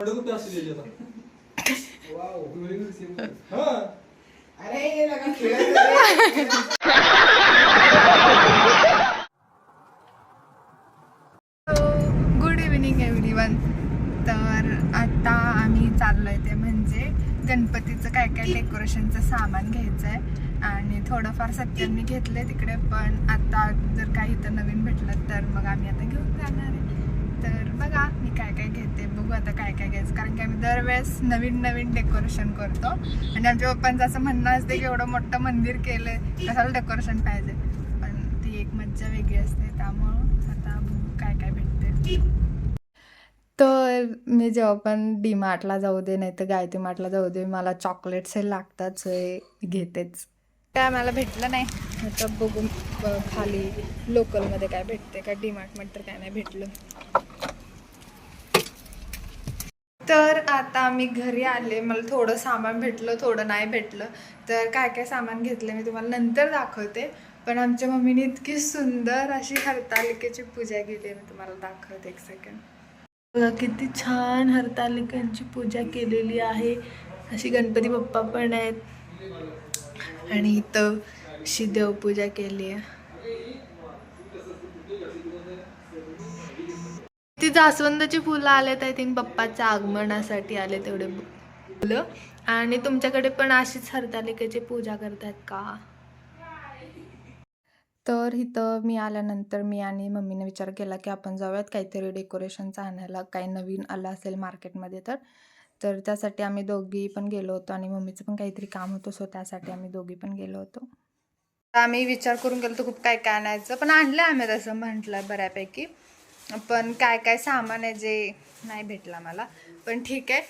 रुपये असू दे हा. अरे लगा खेळत गुड इव्हिनिंग एव्हरी वन तर आता आम्ही चाललोय ते म्हणजे गणपतीचं काय काय डेकोरेशनचं सामान घ्यायचं आहे आणि थोडंफार सत्यांनी घेतलंय तिकडे पण आता जर काही इथं नवीन भेटलं तर मग आम्ही आता घेऊन जाणार आहे. तर बघा मी काय काय घेते बघू आता काय काय घ्यायचं. कारण की आम्ही दरवेळेस नवीन नवीन डेकोरेशन करतो. आणि आमच्या पप्पांचं असं म्हणणं असते की एवढं मोठं मंदिर केलंय कशाला डेकोरेशन पाहिजे? पण ती एक मज्जा वेगळी असते त्यामुळं आता बघू काय काय भेटते तर मी जेव्हा पण डी मार्टला जाऊ दे नाही तर गायत्री मार्टला जाऊ दे मला चॉकलेट्स हे लागताच हे घेतेच. काय मला भेटलं नाही. आता बघू खाली लोकलमध्ये काय भेटते का डी मार्टमध्ये तर काय नाही भेटलं. तर आता आम्ही घरी आले. मला थोडं सामान भेटलं थोडं नाही भेटलं. तर काय काय सामान घेतलं मी तुम्हाला नंतर दाखवते. पण आमच्या मम्मीने इतकी सुंदर अशी हरतालिकेची पूजा केली आहे मी तुम्हाला दाखवते एक सेकंड किती छान हरतालिकांची पूजा केलेली आहे. अशी गणपती बाप्पा पण आहेत. आणि इथं अशी देवपूजा केली आहे. ती जास्वंदाची फुलं आलेत आय थिंक बाप्पाच्या आगमनासाठी आले तेवढे फुलं. आणि तुमच्याकडे पण अशीच हरतालिकेची पूजा करतात का? तर इथं मी आल्यानंतर मी आणि मम्मीने विचार केला की आपण जाऊयात काहीतरी डेकोरेशनचं आणायला. काही नवीन आलं असेल मार्केटमध्ये तर. तर त्यासाठी आम्ही दोघी पण गेलो होतो आणि मम्मीचं पण काहीतरी काम होतं सो त्यासाठी आम्ही दोघी पण गेलो होतो. आम्ही विचार करून गेलो तर खूप काय काय आणायचं. पण आणलं आम्ही तसं म्हटलं बऱ्यापैकी. पण काय काय सामान आहे जे नाही भेटला मला. पण ठीक आहे.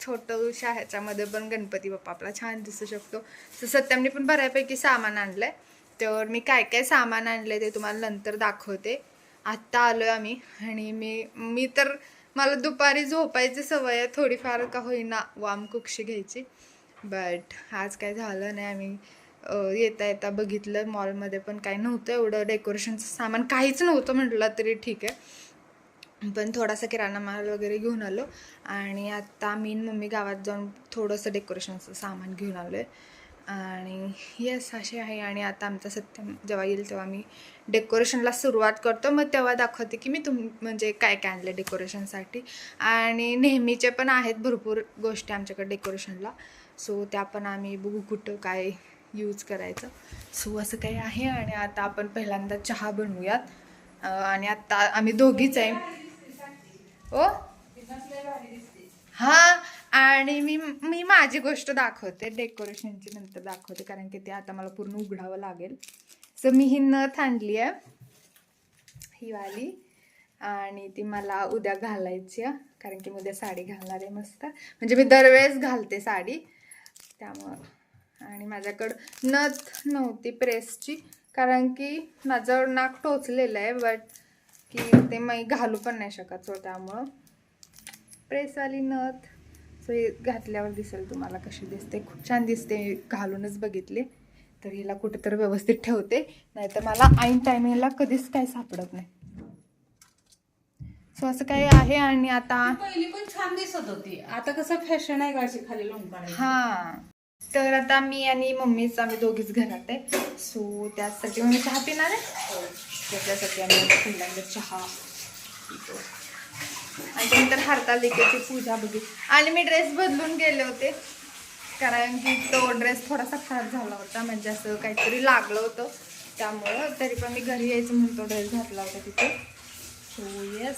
छोटंशा ह्याच्यामध्ये पण गणपती बाप्पा आपला छान दिसू शकतो. तर सत्यमने पण बऱ्यापैकी सामान आणलं आहे तर मी काय काय सामान आणलं ते तुम्हाला नंतर दाखवते. आत्ता आलो आहे आम्ही आणि मी मी तर मला दुपारी झोपायची सवय आहे थोडीफार का होईना वाम कुक्षी घ्यायची. बट आज काय झालं नाही आम्ही येता येता बघितलं मॉलमध्ये पण काही नव्हतं एवढं डेकोरेशनचं सामान. काहीच नव्हतं म्हटलं तरी ठीक आहे. पण थोडासा किराणा माल वगैरे घेऊन आलो आणि आता मी मम्मी गावात जाऊन थोडंसं डेकोरेशनचं सामान घेऊन आलो आहे आणि येस असे आहे. आणि आता आमचा सत्यम जेव्हा येईल तेव्हा मी डेकोरेशनला सुरुवात करतो. मग तेव्हा दाखवते की मी तुम म्हणजे काय काय आणलं डेकोरेशनसाठी आणि नेहमीचे पण आहेत भरपूर गोष्टी आमच्याकडे डेकोरेशनला सो त्या पण आम्ही बघू कुठं काय यूज करायचं. सो असं काही आहे. आणि आता आपण पहिल्यांदा चहा बनवूयात. आणि आता आम्ही दोघीच आहे. ओ हा? आणि मी मी माझी गोष्ट दाखवते डेकोरेशनची नंतर दाखवते कारण की ते आता मला पूर्ण उघडावं लागेल. सो मी ही नथ आणली आहे ही वाली आणि ती मला उद्या घालायची आहे कारण की मी उद्या साडी घालणार आहे मस्त. म्हणजे मी दरवेळेस घालते साडी त्यामुळं. आणि माझ्याकडं नथ नव्हती प्रेसची कारण की माझं नाक टोचलेलं आहे बट की ते मी घालू पण नाही शकत सो त्यामुळं. प्रेसवाली नथ. सो हे घातल्यावर दिसेल तुम्हाला कशी दिसते. खूप छान दिसते. घालूनच बघितले. तर हिला कुठेतरी व्यवस्थित ठेवते. नाहीतर मला ऐन टायमिंगला कधीच काय सापडत नाही. सो असं काही आहे आणि आता पहिली पण छान दिसत होती. आता कसं फॅशन आहे गाशी खाली काढायची. हा. तर आता मी आणि मम्मीच आम्ही दोघीच घरात आहे. सो त्यासाठी मम्मी चहा पिणार आहे? त्याच्यासाठी आम्ही चहा पितो. आणि त्यानंतर हरतालिकेची पूजा बघितली आणि मी ड्रेस बदलून गेले होते. कारण की तो ड्रेस थोडासा खराब झाला होता. म्हणजे असं काहीतरी लागलं होतं. त्यामुळं तरी पण मी घरी यायचं म्हणून तो ड्रेस घातला होता तिथे. सो येस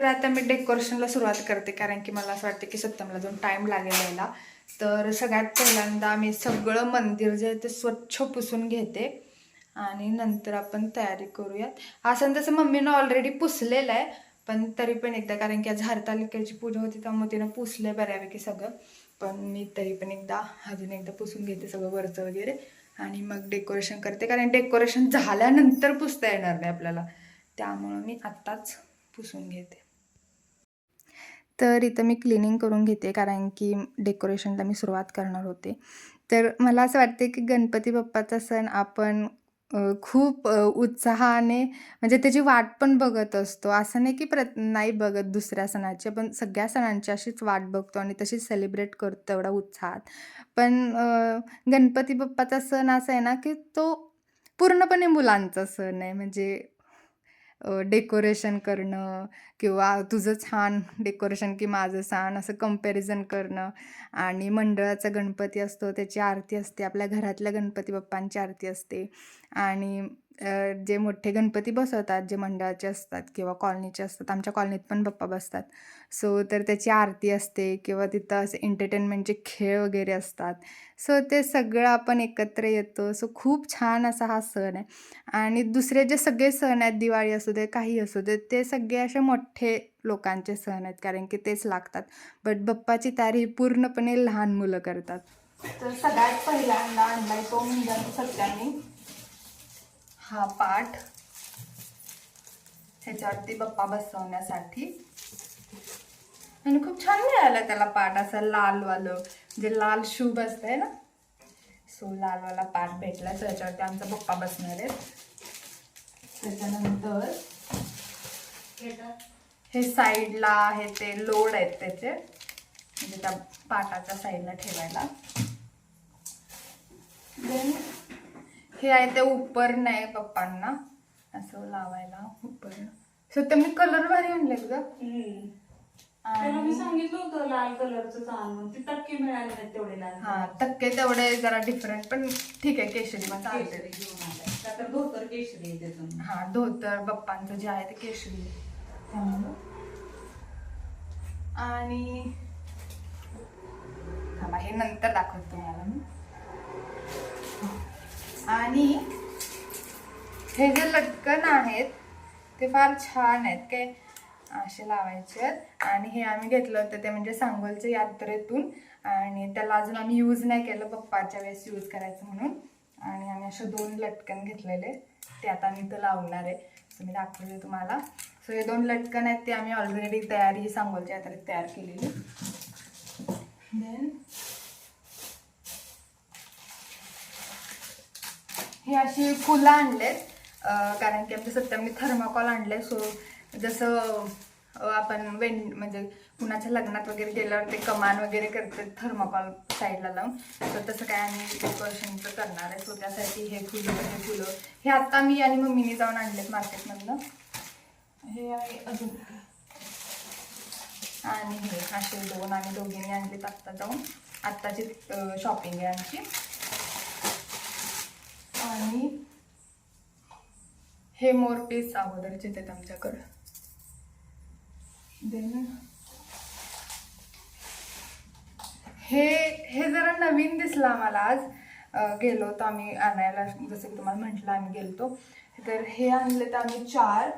तर आता मी डेकोरेशनला सुरुवात करते. कारण की मला असं वाटतं की सत्तमला जाऊन टाईम लागेल यायला. तर सगळ्यात पहिल्यांदा मी सगळं मंदिर जे आहे ते स्वच्छ पुसून घेते. आणि नंतर आपण तयारी करूयात. असं तसं मम्मीनं ऑलरेडी पुसलेलं आहे. पण तरी पण एकदा कारण की आज हरतालिकेची पूजा होती त्यामुळे तिनं पुसलं बऱ्यापैकी सगळं. पण मी तरी पण एकदा अजून एकदा पुसून घेते सगळं वरचं वगैरे. आणि मग डेकोरेशन करते कारण डेकोरेशन झाल्यानंतर पुसता येणार नाही आपल्याला. त्यामुळं मी आत्ताच पुसून घेते. तर इथं मी क्लिनिंग करून घेते कारण की डेकोरेशनला मी सुरुवात करणार होते. तर मला असं वाटते की गणपती बाप्पाचा सण आपण खूप उत्साहाने म्हणजे त्याची वाट पण बघत असतो. असं नाही की प्रत नाही बघत दुसऱ्या सणाची, पण सगळ्या सणांची अशीच वाट बघतो आणि तशीच सेलिब्रेट करतो एवढा उत्साहात. पण गणपती बाप्पाचा सण असा आहे ना, की तो पूर्णपणे मुलांचा सण आहे. म्हणजे डेकोरेशन करणं किंवा तुझं छान डेकोरेशन की माझं छान असं कंपॅरिझन करणं आणि मंडळाचा गणपती असतो त्याची आरती असते. आपल्या घरातल्या गणपती बाप्पांची आरती असते आणि जे मोठे गणपती बसवतात, जे मंडळाचे असतात किंवा कॉलनीचे असतात. आमच्या कॉलनीत पण बाप्पा बसतात. सो तर त्याची आरती असते किंवा तिथं असे एंटरटेनमेंटचे खेळ वगैरे असतात. सो ते सगळं आपण एकत्र येतो. सो खूप छान असा हा सण आहे आणि दुसरे जे सगळे सण आहेत, दिवाळी असू दे, काही असू दे, ते सगळे असे मोठे लोकांचे सण आहेत कारण की तेच लागतात. बट बाप्पाची तयारी पूर्णपणे लहान मुलं करतात. तर सगळ्यात पहिल्यांदा आणलाय तो म्हणजे सत्याने हा पाठ ह्याच्यावरती बाप्पा बसवण्यासाठी. आणि खूप छान मिळालं त्याला पाठ असं लालवालं जे लाल शुभ असतंय ना? सो लालवाला पाठ भेटला. सो याच्यावरती आमचा बाप्पा बसणार आहे. त्याच्यानंतर हे साईडला आहे ते लोड आहेत त्याचे. म्हणजे त्या पाटाच्या साईडला ठेवायला. देन हे आहे ते उपरण आहे पप्पांना. असं लावायला उपरण सो ते मी कलर भारी आणलेत ग. त्याला मी सांगितलं होतं लाल कलरचं ती टक्के मिळाले नाहीत तेवढे लाल. हा टक्के तेवढे जरा डिफरंट पण ठीक आहे केशरी मग केशरी चालते घेऊन आलाय. का तर धोतर केशरी आहे त्याचं हा धोतर बाप्पांचं जे आहे ते केशरी. आहे. त्यामुळं. आणि थांबा हे नंतर दाखवतो तुम्हाला मी. आणि हे जे लटकन आहेत ते फार छान आहेत काय? असे लावायचे आहेत. आणि हे आम्ही घेतलं होतं ते म्हणजे सांगोलच्या यात्रेतून. आणि त्याला अजून आम्ही यूज नाही केलं पप्पाच्या वेळेस यूज करायचं म्हणून. आणि आम्ही असे दोन लटकन घेतलेले. ते आता मी इथं लावणार आहे. सो मी दाखवले तुम्हाला. सो हे दोन लटकन आहेत ते आम्ही ऑलरेडी तयारी सांगोलच्या यात्रेत तयार केलेली. देन हे अशी फुलं आणलेत. कारण की आमच्या सध्या मी थर्माकॉल आणले सो जसं आपण वेन म्हणजे कुणाच्या लग्नात वगैरे गेल्यावर ते कमान वगैरे करते थर्माकॉल साईडला लावून तर तसं काय आम्ही डेकोरेशनचं करणार आहे. सो त्यासाठी हे फुलं हे फुलं. हे आत्ता मी आणि मम्मीने जाऊन आणलेत मार्केटमधनं. हे आहे अजून. आणि हे असे दोन आम्ही दोघींनी आणलेत आत्ता जाऊन. आत्ताची शॉपिंग आहे आमची. आणि हे मोर पीस अगोदरचे आहेत आमच्याकडं देन हे हे जरा नवीन दिसलं आम्हाला आज. गेलो होतो आम्ही आणायला जसं की तुम्हाला म्हटलं आम्ही गेलो तर हे आणलेत आम्ही चार.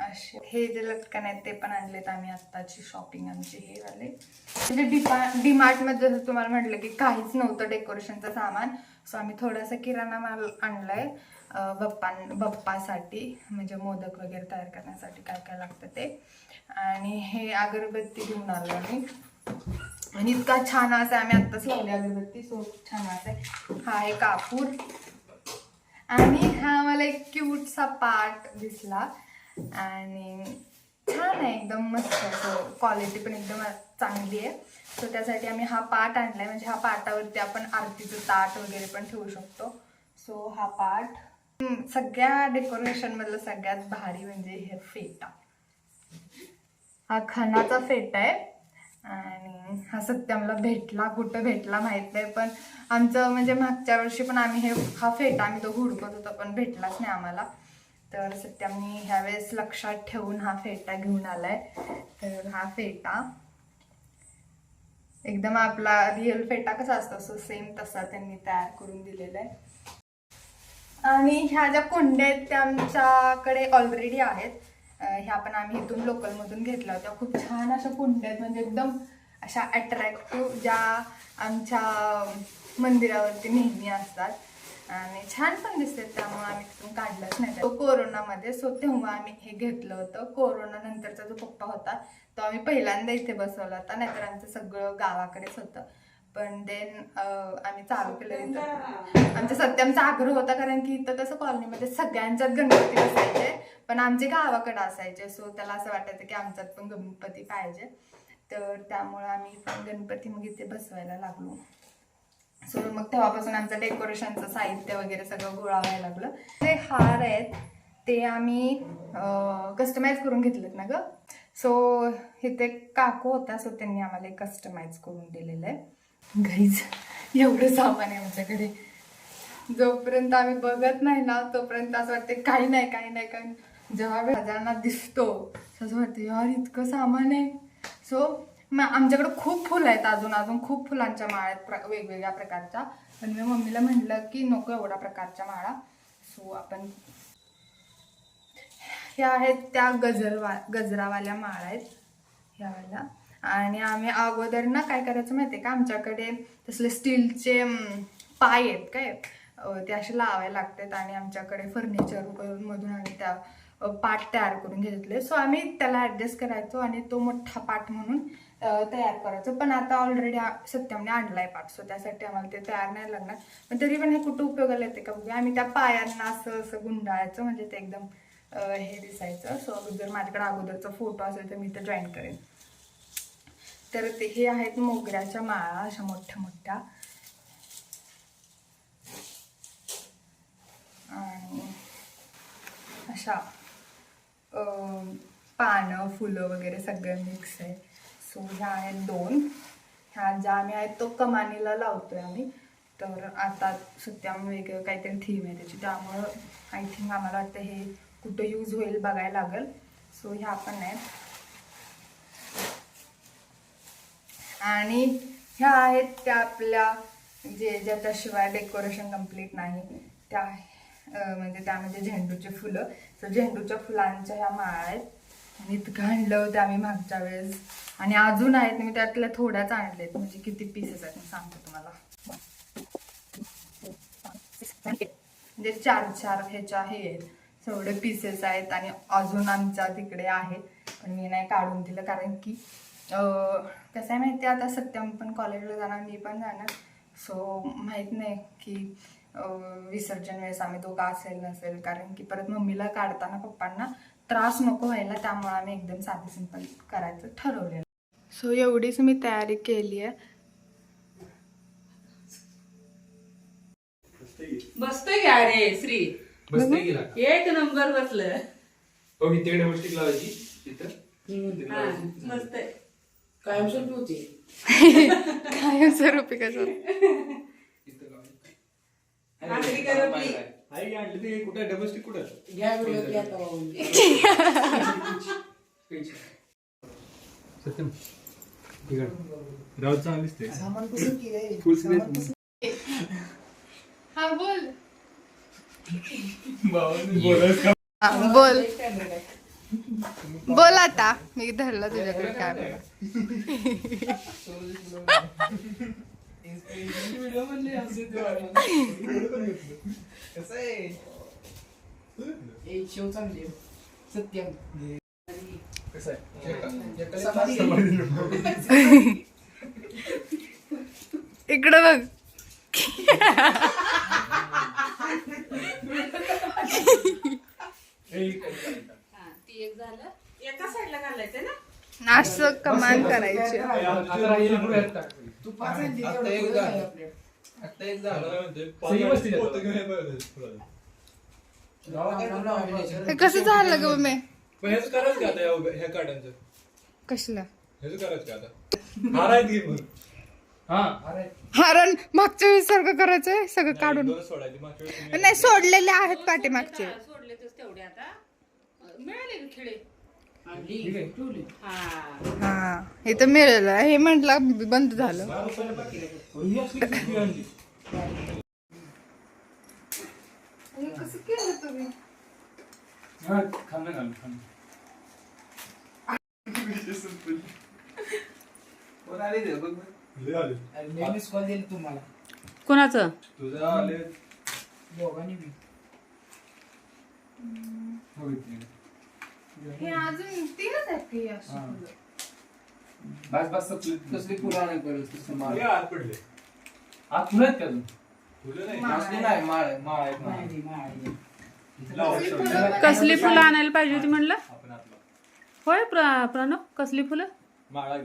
असे. हे जे लटकन आहेत ते पण आणलेत आम्ही आत्ताची शॉपिंग आमची हे वाले. म्हणजे डिपा डीमार्टमध्ये जसं तुम्हाला म्हटलं की काहीच नव्हतं डेकोरेशनचं सामान सो आम्ही थोडासा किराणा माल आणलाय आहे बप्पां बप्पासाठी म्हणजे मोदक वगैरे तयार करण्यासाठी काय काय लागतं ते. आणि हे अगरबत्ती घेऊन आलो आम्ही. आणि इतका छान असा आम्ही आत्ताच लावली अगरबत्ती सो छान असा आहे. हा आहे कापूर. आणि हा मला एक क्यूटसा पार्ट दिसला. आणि छान आहे एकदम मस्त असं क्वालिटी पण एकदम चांगली आहे. सो त्यासाठी आम्ही हा पाट आणलाय. म्हणजे हा पाटावरती आपण आरतीचं ताट वगैरे पण ठेवू शकतो. सो हा पाट सगळ्या डेकोरेशन मधलं सगळ्यात भारी म्हणजे हे फेटा. हा खणाचा फेटा आहे. आणि हा सत्यमला भेटला कुठं भेटला माहीत नाही पण आमचं म्हणजे मागच्या वर्षी पण आम्ही हे हा फेटा आम्ही तो हुडकत होतो पण भेटलाच नाही आम्हाला. तर सत्यामनी ह्यावेळेस लक्षात ठेवून हा फेटा घेऊन आलाय. तर हा फेटा एकदम आपला रिअल फेटा कसा असतो असं सेम तसा त्यांनी तयार करून दिलेला आहे. आणि ह्या ज्या कुंड्या आहेत त्या आमच्याकडे ऑलरेडी आहेत. ह्या पण आम्ही इथून लोकलमधून घेतल्या होत्या. खूप छान अशा कुंड्या आहेत. म्हणजे एकदम अशा अट्रॅक्टिव्ह ज्या आमच्या मंदिरावरती नेहमी असतात. आणि छान पण दिसते त्यामुळे आम्ही तिथून काढलंच नाही. तो कोरोनामध्ये सो तेव्हा आम्ही हे घेतलं होतं. कोरोना नंतरचा जो पप्पा होता तो आम्ही पहिल्यांदा इथे बसवला होता नाहीतर आमचं सगळं गावाकडेच होतं. पण देन आम्ही चालू केलं इथं. आमचा सत्यामचा आग्रह होता कारण की इथं कसं कॉलनीमध्ये सगळ्यांच्यात गणपती बसायचे पण आमचे गावाकडे असायचे. सो त्याला असं वाटायचं की आमच्यात पण गणपती पाहिजे. तर त्यामुळे आम्ही पण गणपती मग इथे बसवायला लागलो. सो मग तेव्हापासून आमचं डेकोरेशनचं साहित्य वगैरे सगळं गोळा व्हायला लागलं. जे हार आहेत ते आम्ही कस्टमाइज करून घेतलेत ना ग? सो इथे काकू होता सो त्यांनी आम्हाला कस्टमाइज करून दिलेलं आहे. घरीच एवढं सामान आहे आमच्याकडे. जोपर्यंत आम्ही बघत नाही ना तोपर्यंत असं वाटते काही नाही काही नाही काही जेव्हा बाजारांना दिसतो. असं वाटतं यार इतकं सामान आहे. सो मग आमच्याकडे खूप फुलं आहेत अजून अजून खूप फुलांच्या माळा आहेत प्र वेगवेगळ्या प्रकारच्या. पण मी मम्मीला म्हटलं की नको एवढ्या प्रकारच्या माळा. सो आपण ह्या आहेत त्या गजरवा गजरावाल्या माळा आहेत ह्यावाल्या. आणि आम्ही अगोदर ना काय करायचं माहितीये का? आमच्याकडे तसले स्टीलचे पाय आहेत काय? ते असे लावायला लागतात आणि आमच्याकडे फर्निचर मधून आम्ही त्या पाट तयार करून घेतले. सो आम्ही त्याला ॲडजस्ट करायचो आणि तो मोठा पाट म्हणून तयार करायचो. पण आता ऑलरेडी सत्यमने आणलाय पाट सो त्यासाठी आम्हाला ते तयार नाही लागणार. पण तरी पण हे कुठं उपयोगाला येते का? बघूया आम्ही त्या पायांना असं असं गुंडाळायचं. म्हणजे ते एकदम हे दिसायचं. सो जर माझ्याकडे अगोदरचा फोटो असेल तर मी तर जॉईन करेन. तर ते हे आहेत मोगऱ्याच्या माळा अशा मोठ्या मोठ्या. आणि अशा पानं फुलं वगैरे सगळं मिक्स आहे. सो ह्या आहेत दोन. ह्या ज्या आम्ही आहेत तो कमानीला लावतोय आम्ही. तर आता सध्या वेगळं काहीतरी थीम आहे त्याची. त्यामुळं आय थिंक आम्हाला वाटतं हे कुठं यूज होईल बघायला लागेल. सो ह्या पण आहेत. आणि ह्या आहेत त्या आपल्या जे ज्याच्याशिवाय डेकोरेशन कंप्लीट नाही त्या म्हणजे त्यामध्ये झेंडूचे फुलं. तर झेंडूच्या फुलांच्या ह्या माळा आहेत. आणि इतकं आणलं होतं आम्ही मागच्या वेळेस. आणि अजून आहेत मी त्यातल्या थोड्याच आणलेत म्हणजे किती पीसेस आहेत मी सांगतो तुम्हाला. म्हणजे चार चार ह्याच्या हे आहेत. तेवढे पीसेस आहेत आणि अजून आमच्या तिकडे आहे. पण मी नाही काढून दिलं कारण की कसं आहे माहिती आता सत्यम पण कॉलेजला जाणार मी पण जाणार. सो माहीत नाही की विसर्जन वेळेस आम्ही दोघं असेल नसेल. कारण की परत मम्मीला काढताना पप्पांना त्रास नको व्हायला त्यामुळे आम्ही एकदम साधे सिंपल करायचं ठरवलेलं. सो एवढीच मी तयारी केली आहे. बसतोय का रे श्री? बसते गेला एक नंबर बसलं. हो मी तिकडे डबल स्टिक लावायची. तिथं? तिथं हा लावायची. मस्त आहे कायमस्वरूपी होती. कायमस्वरूपी कसं तिथं लावायची. अरे. बाय. आई आणली ते. कुठं डबल स्टिक कुठं घ्या व्हिडिओ घ्या तेव्हा. सत्यम. राऊत चांगलीच ते. सामान कसं की रे? फुल सामान कसं- हा बोल हा, बोल. बोल आता. मी धरलं तुझ्याकडे काय. ए, शिव चांगली आहे. सत्यम. कसं आहे. इकडं बघ. हा, ती एक झालं. एका साईडला घालायचं ना? असं कमान करायची. हे. कसं झालं ग मी पण ह्याच करायचं का आता या- ह्या काढायचं कसलं? ह्याच करायचं का आता? हार आहेत की मग. हा. हरण मागच्या वेळेस सारखं करायचंय? सगळं काढून. दोन सोडायची मागच्या वेळेस तुम्ही- नाही सोडलेले आहेत पाठीमागचे. सोडले तेवढे आता. मिळाले का खिळे? आणली, ठेवली. हा. हा हे तर मिळालं. हे म्हटलं बंद झालं. ही असली किती आणली? कसं केलं तुम्ही? हा, खाल्लं घाल, खाल्लं. कोण आले ते बघ बघ. अरे, मी मिस कॉल दिली तुम्हाला कोणाचं तुझं आले दोघांनी बी. हो, इथे. हे अजून तीनच आहेत की अशी हा. फुलं? बस बस कसली फुलं आणायला पाहिजे तसं माळ हे आत पडले आत फुलं आहेत का अजून फुलं नाही माळ आहे, माळ माळ. नाही, नाही. लावा, शेवटी. कसली फुलं आणायला पाहिजे होती म्हणलं? होय प्र- प्रणव कसली फुलं? माळा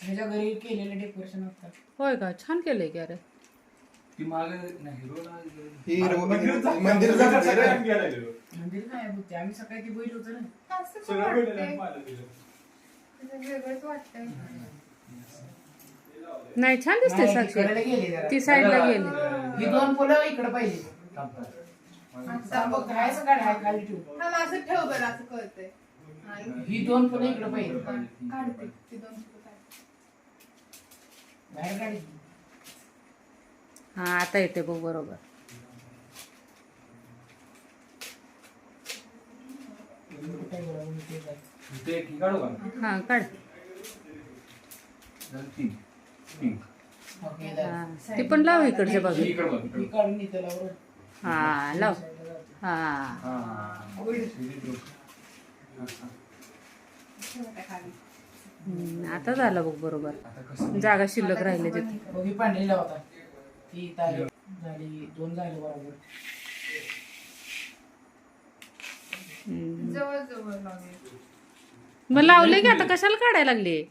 ह्याच्या घरी केलेलं डेकोरेशन होतं. होय का? छान केलंय की अरे. मंदिर जायचं नाही होते आम्ही सकाळी ती बैल होतो ना सगळं भेटलं आणि पाहिलं तिला. वेगळंच वाटतंय. नाही छान दिसते नाही, गेली जरा. ती साईडला गेली. ही दोन फुलं इकडे पाहिजे बघ खाली ठेवू. हा माझं ठेव बरं असं कळतंय. आणि ही दोन फुलं इकडे पाहिजे काढते ती दोन फुलं काढते. बाहेर काढी. हा आता येते बघ बरोबर. हा काढ तीन ती पण लाव इकडच्या बाजू इकडे बघ ही लाव. हा. हम्म, आता झालं बघ बरोबर. जागा शिल्लक राहिली तिथे. बघ, पांढरी लावता ती तारी झाली दोन झाले बरोबर. हम्म. जवळ जवळ लावले. मग लावले की आता कशाला काढायला लागले?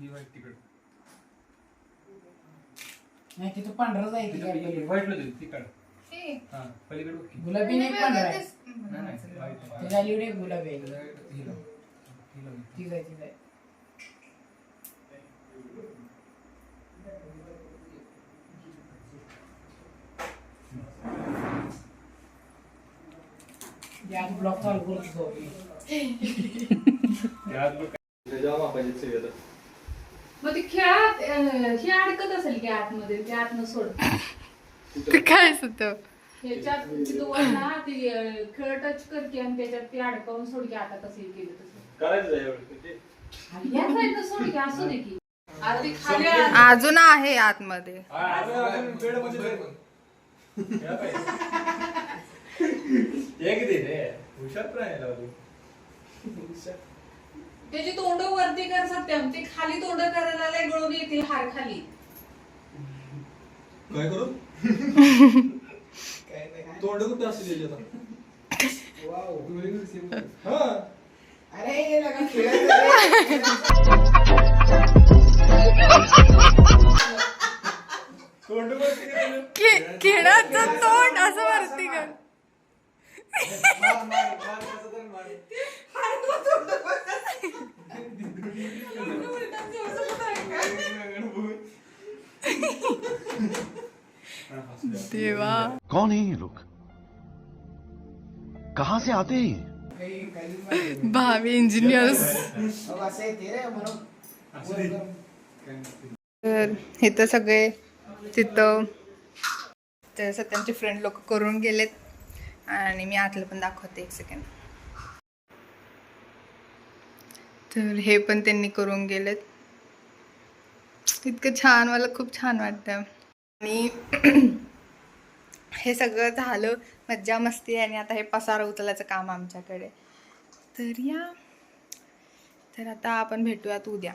ही. नाही तिथं पांढरं जायचं तिकडे ही white ला दे, ती काढ. हे, हा, पलीकडे बघ की. गुलाबी नाही पांढरा आहे तेच नाही, नाही, white आहे. ते झाली एवढी गुलाबी आहे ही लाव. ही लाव. ठीक आहे ठीक आहे ब्लॉक चालू करतो यात बघ. त्याच्या बापाची सेवा आता. मग ती खेळात हे अडकत असेल की आतमध्ये ते आतनं सोड ते काय होतं ह्याच्यात तू ना ती अं, खेळ टच करते आणि त्याच्यात ती अडकवून सोड की आता कसं केलं तसं करायचं आहे एवढं. ते या साईडनं सोड की असू दे की आता ती खाली आ- अजून आहे आतमध्ये हा. या पाहिजे. हे रे? हुशार प्राणी आहे. त्याची तोंड वरती कर सत्यम. ते खाली तोंड करायला लय गळून येते हार खाली. काय करू? तोंड कुठं असलेली आता? हा. अरे हे लगा खेळायचं तोंड असं वरती कर. मार, मार, मार, कसं तरी मार. देवा. कौन है ये लोग? कहां से आते हैं? भावी इंजिनियर्स तर इथं सगळे तिथं ते सत्यांचे फ्रेंड लोक करून गेलेत. आणि मी आतलं पण दाखवते एक सेकंड तर हे पण त्यांनी करून गेलेत. इतकं छान मला खूप छान वाटतं आणि हे सगळं झालं मज्जा मस्ती आणि आता हे पसार उचलायचं काम आमच्याकडे. तर या. तर आता आपण भेटूयात उद्या.